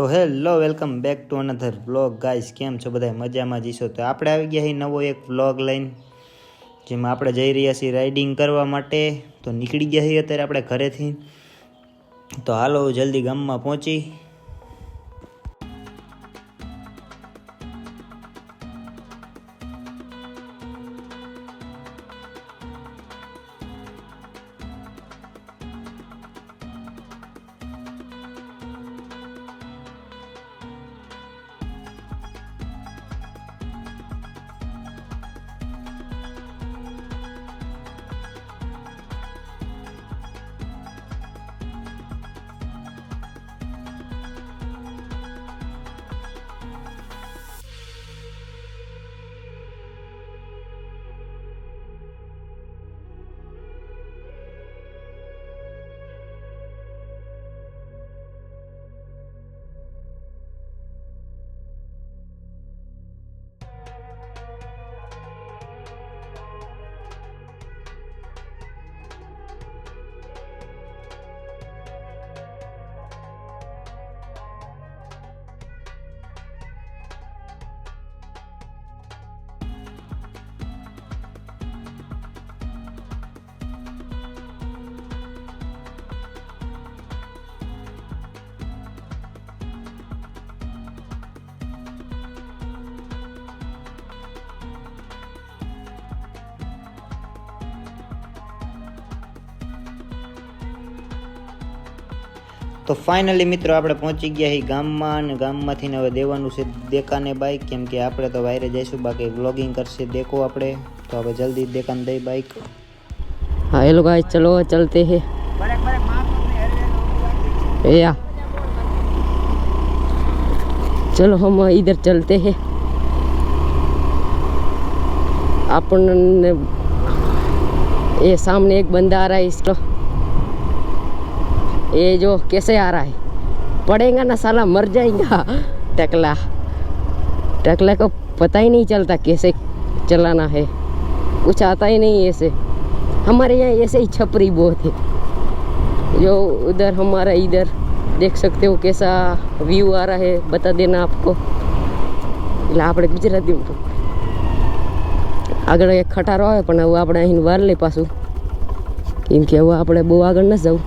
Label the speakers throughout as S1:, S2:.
S1: તો hello, welcome back to another vlog. Guys, કેમ છો બધા મજામાં જઈશો તો આપણે આવી ગયા છીએ નવો એક વ્લોગ લઈને, જેમાં આપણે જઈ રહ્યા છીએ રાઇડિંગ કરવા માટે. તો નીકળી ગયા છીએ અત્યારે આપણે ઘરેથી. તો હાલો, જલ્દી ગામમાં પહોંચી. તો ફાઇનલી મિત્રો આપણે પહોંચી ગયા છીએ ગામમાં અને ગામમાંથી ને હવે દેવાનું છે દેકાને બાઇક કેમ કે આપણે તો વાયરે જઈશું બાકી વ્લોગિંગ કરશે દેકો આપણે તો હવે જલ્દી દેકાને દઈ બાઇક
S2: हाँ हेलो गाइस चलो चलते हैं या चलो हम इधर चलते हैं अपन ये सामने एक बंदा आ रहा है इसको ये जो कैसे आ रहा है पड़ेगा ना साला मर जाएगा टकला टकला को पता ही नहीं चलता कैसे चलाना है कुछ आता ही नहीं ऐसे हमारे यहाँ ऐसे ही छपरी बहुत है जो उधर हमारा इधर देख सकते हो कैसा व्यू आ रहा है बता देना आपको એટલે આપણે ગુજરાતી આગળ એક ખટારો આવે પણ હવે આપણે અહીં વાર લઈ પાછું કેમ કે હવે આપણે બહુ આગળ ન જવું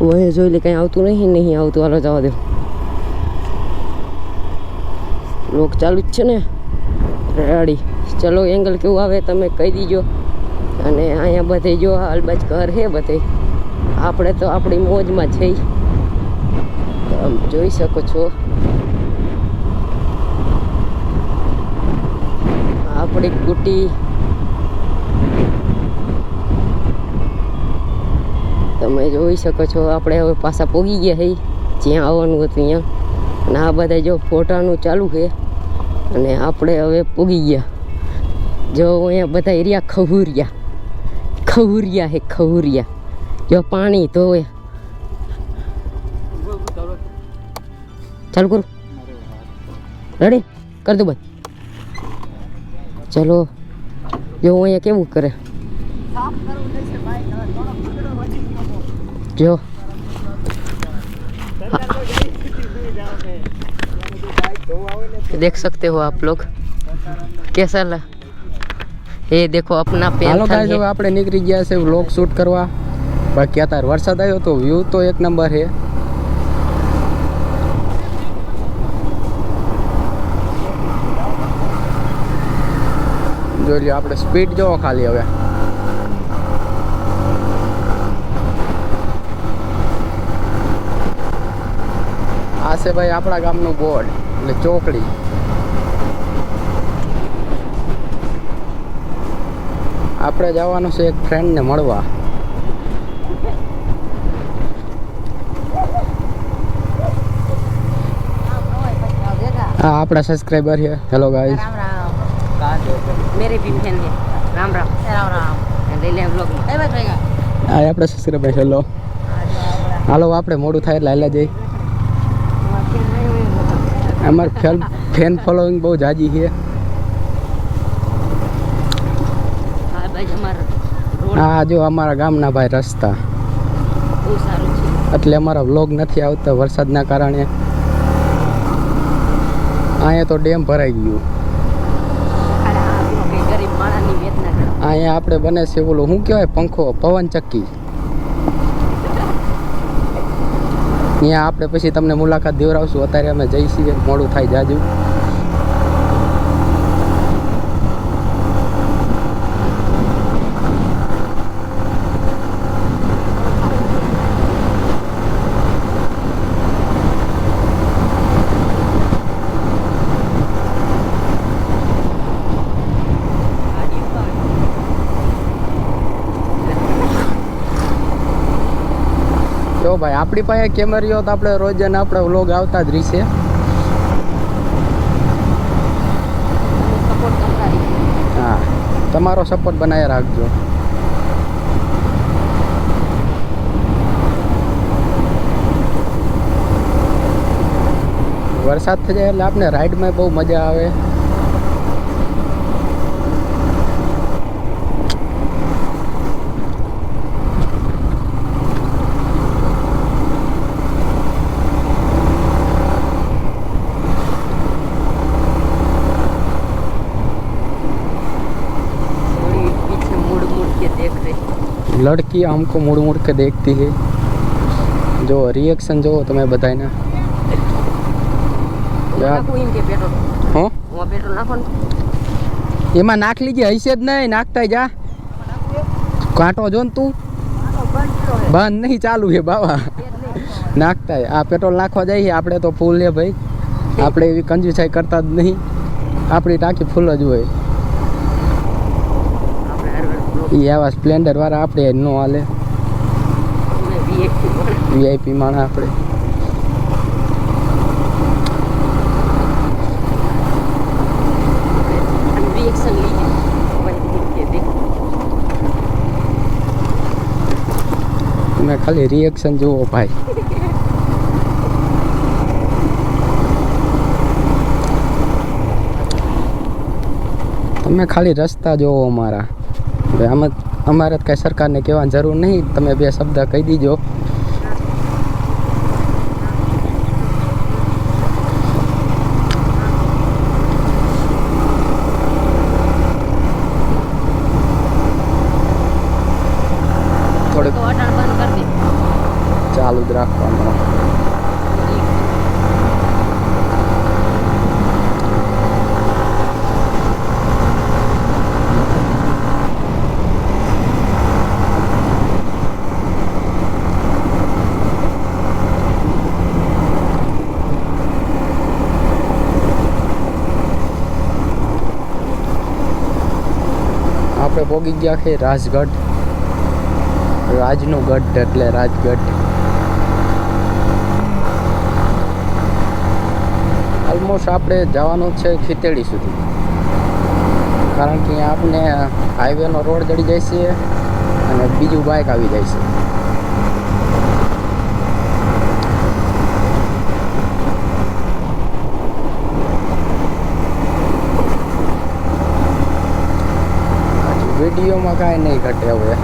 S2: હવે જોઈ લે કંઈ આવતું નહીં નહીં આવતું હાલો જવા દો લોક ચાલુ જ છે ને રેડી ચલો એંગલ કેવું આવે તમે કહી દીજો અને અહીંયા બધે જો હાલબાજ ઘર હે બધે આપણે તો આપણી મોજમાં છે જોઈ શકો છો આપણી કુટી તમે જોઈ શકો છો, આપણે હવે પાછા પોગી ગયા હઈ જ્યાં આવવાનું હતું ત્યાં અને આ બધા જો ફોટાનું ચાલુ છે અને આપણે હવે પોગી ગયા. જો અહીંયા બધા એરિયા ખહુરિયા ખહુરિયા હે, ખહુરિયા. જો પાણી ધોવે. ચાલુ કરું. રેડી કર દો ભાઈ. ચલો, જો અહીંયા કેવું કરે. જો देख सकते हो आप लोग कैसा लगा ये देखो अपना
S3: હાલો
S2: पेन
S3: ગાઈસ હવે આપણે નીકળી ગયા છે વ્લોગ શૂટ કરવા બાકી અત્યારે વરસાદ આવ્યો તો વ્યૂ તો એક નંબર છે જોઈ લ્યો આપણે સ્પીડ જોવો ખાલી હવે છે ભાઈ આપણા ગામનું બોર્ડ એટલે ચોકડી. આપણે જવાનું છે એક ફ્રેન્ડને મળવા. હા આપણા સબસ્ક્રાઈબર છે. હેલો ગાઈસ
S2: મેરી ભી ફેન રામ રામ. રામ રામ. લઈ લે વ્લોગ એ ભાઈ ભાઈ
S3: આ આપણે સબસ્ક્રાઈબર હેલો હાલો આપણે મોડું થાય એટલે હાલ્યા જઈએ. અમારે ફેન ફેન ફોલોઈંગ બહુ જાજી છે.
S2: હા
S3: જો અમારા ગામના ભાઈ રસ્તા. એટલે અમારા વ્લોગ નથી આવતા વરસાદના કારણે. અહીંયા તો ડેમ ભરાઈ ગયું. અહીંયા આપણે બને છે ઓલું શું કહેવાય પંખો પવન ચક્કી. ત્યાં આપણે પછી તમને મુલાકાત દેવરાવશું. અત્યારે અમે જઈ છીએ મોડું થાય જાજુ. જો ભાઈ, આપણી પાસે કેમેરીઓ તો આપણે રોજ અને આપણે વ્લોગ આવતા જ રહીશે. હા, તમારો સપોર્ટ બનાવી રાખજો વરસાદ થઈ જાય એટલે આપણે રાઈડમાં બહુ મજા આવે
S2: रही
S3: લડકી हमको मुड़ मुड़ के देखती है જો રિએક્શન જોવો તમે બધાના યાર.
S2: નાખું એમ કે પેટ્રોલ
S3: હો
S2: હું પેટ્રોલ નાખો ને
S3: એમાં નાખ લીજે હશે જ નહીં નાખતા જા કાંટો જો ને તું બંધ નહીં ચાલુ છે બાવા નાખતા આ પેટ્રોલ નાખવા જઈએ આપણે તો ફૂલ છે ભાઈ આપણે એવી કંજુસાઈ કરતા જ નહીં આપણી ટાંકી ફૂલ જ હોય
S2: આપણે હરવાર બ્લોક
S3: એ આવા સ્પ્લેન્ડરવાળા આપણે ન હાલે.
S2: વીઆઈપી
S3: માણા આપણે. તમે ખાલી રિએક્શન જુઓ ભાઈ. તમે ખાલી રસ્તા જોવો મારા આમાં અમારે કાંઈ સરકારને કહેવાની જરૂર નહીં. તમે બે શબ્દ કહી દીજો થોડીક
S2: તો અટાણ બંધ કરી દે
S3: ચાલુ જ રાખવાનું આપણે પોગી ગયા છે રાજગઢ. રાજનું ગઢ એટલે રાજગઢ. ઓલમોસ્ટ આપણે જવાનું છે ખીતેડી સુધી. કારણ કે આપણે હાઈવેનો રોડ ચડી જાય છે અને બીજું બાઇક આવી જાય છે. વિડીયોમાં કાંઈ નહીં ઘટે હવે.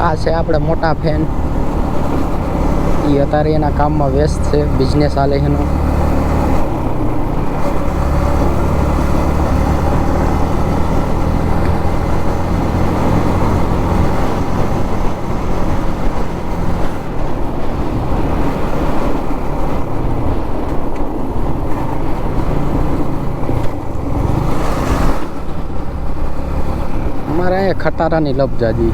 S3: આ છે આપણે મોટા ફેન. એ અત્યારે એના કામમાં વ્યસ્ત છે બિઝનેસ હાલે છે એનો. અમારે અહીંયા ખટારાની લપ જાજી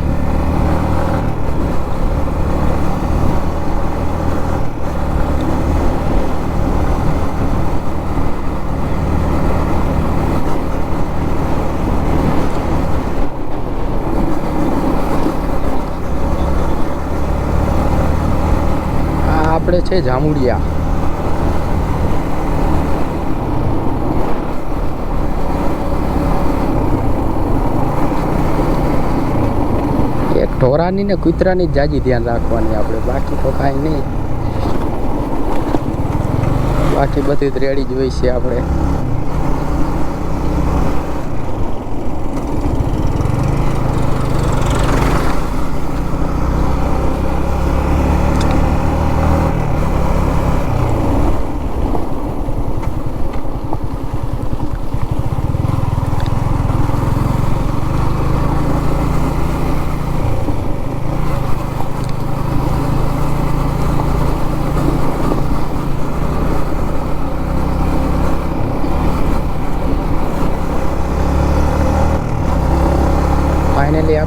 S3: આ આપણે છે જામુડિયા. એક ઢોરાની ને કૂતરાની જાજી ધ્યાન રાખવાની આપણે. બાકી તો કાંઈ નહીં. બાકી બધી જ રેડી જ હોય છે આપણે.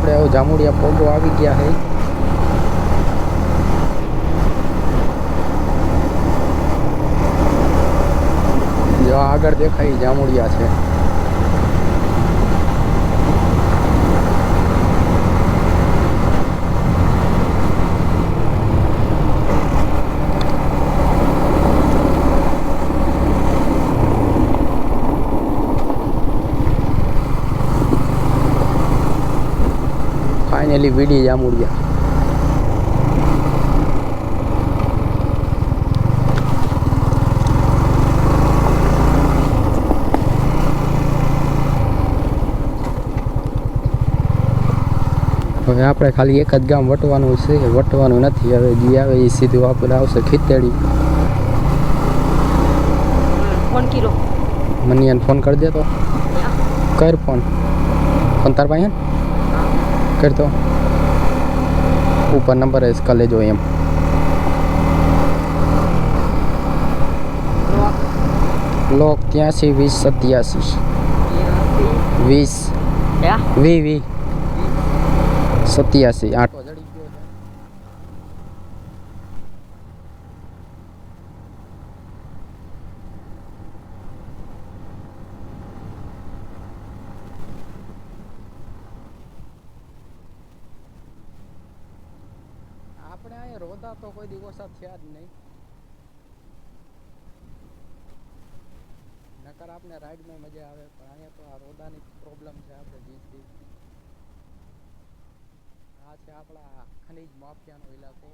S3: આપણે જામુડિયા પોગો આવી ગયા છે. આગળ દેખાય જામુડિયા છે. ફાઇનલી વીડી જામુડિયા હવે આપણે ખાલી એક જ ગામ વટવાનું છે વટવાનું નથી હવે જે આવે એ સીધું આપણે આવશે ખીતેડી
S2: ફોન
S3: મનિયાને ફોન કરી દે તો. કર ફોન. ફોન તાર પાસે હે ને? કર તો ઉપર નંબર હે કાલે જો એમ લોક ત્યાંસી વીસ સત્યાસી વીસ વી વી સત્યાસી આઠ રોતા તો કોઈ દિવસ થયા જ નહીં. નકર આપણે રાઈડમાં મજા આવે, પણ અહીંયા તો આ રોદાની પ્રોબ્લેમ છે આપણે જીતથી આ છે આપણા ખનીજ માફિયાનો ઇલાકો